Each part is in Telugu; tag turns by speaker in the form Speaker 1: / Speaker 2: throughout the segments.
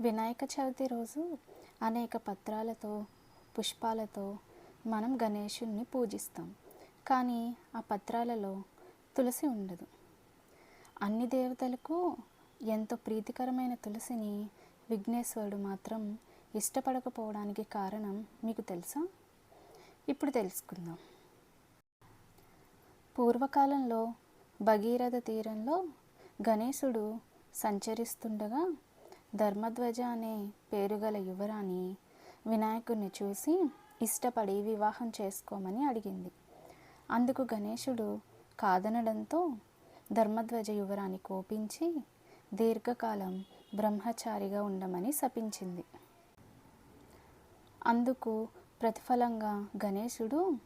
Speaker 1: వినాయక చవితి రోజు అనేక పత్రాలతో పుష్పాలతో మనం గణేషుణ్ణి పూజిస్తాం. కానీ ఆ పత్రాలలో తులసి ఉండదు. అన్ని దేవతలకు ఎంతో ప్రీతికరమైన తులసిని విఘ్నేశ్వరుడు మాత్రం ఇష్టపడకపోవడానికి కారణం మీకు తెలుసా? ఇప్పుడు తెలుసుకుందాం. పూర్వకాలంలో భగీరథ తీరంలో గణేశుడు సంచరిస్తుండగా ధర్మధ్వజ అనే పేరుగల యువరాణి వినాయకుడిని చూసి ఇష్టపడి వివాహం చేసుకోమని అడిగింది. అందుకు గణేశుడు కాదనడంతో ధర్మధ్వజ యువరాణి కోపించి దీర్ఘకాలం బ్రహ్మచారిగా ఉండమని శపించింది. అందుకు ప్రతిఫలంగా గణేశుడు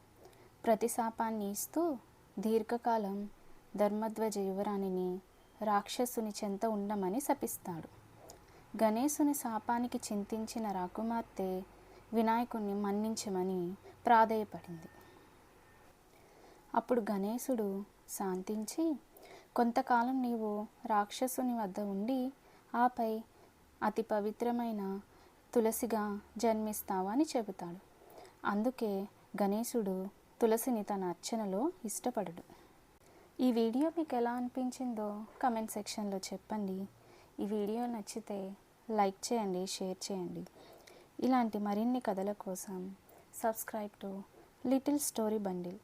Speaker 1: ప్రతిశాపాన్ని ఇస్తూ దీర్ఘకాలం ధర్మధ్వజ యువరాణిని రాక్షసుని చెంత ఉండమని శపిస్తాడు. గణేశుని శాపానికి చింతించిన రాకుమార్తె వినాయకుణ్ణి మన్నించమని ప్రాధేయపడింది. అప్పుడు గణేశుడు శాంతించి కొంతకాలం నీవు రాక్షసుని వద్ద ఉండి ఆపై అతి పవిత్రమైన తులసిగా జన్మిస్తావని చెబుతాడు. అందుకే గణేశుడు తులసిని తన అర్చనలో ఇష్టపడడు. ఈ వీడియో మీకు ఎలా అనిపించిందో కమెంట్ సెక్షన్లో చెప్పండి. ఈ వీడియో నచ్చితే లైక్ చేయండి షేర్ చేయండి. ఇలాంటి మరిన్ని కథల కోసం subscribe to little story bundle.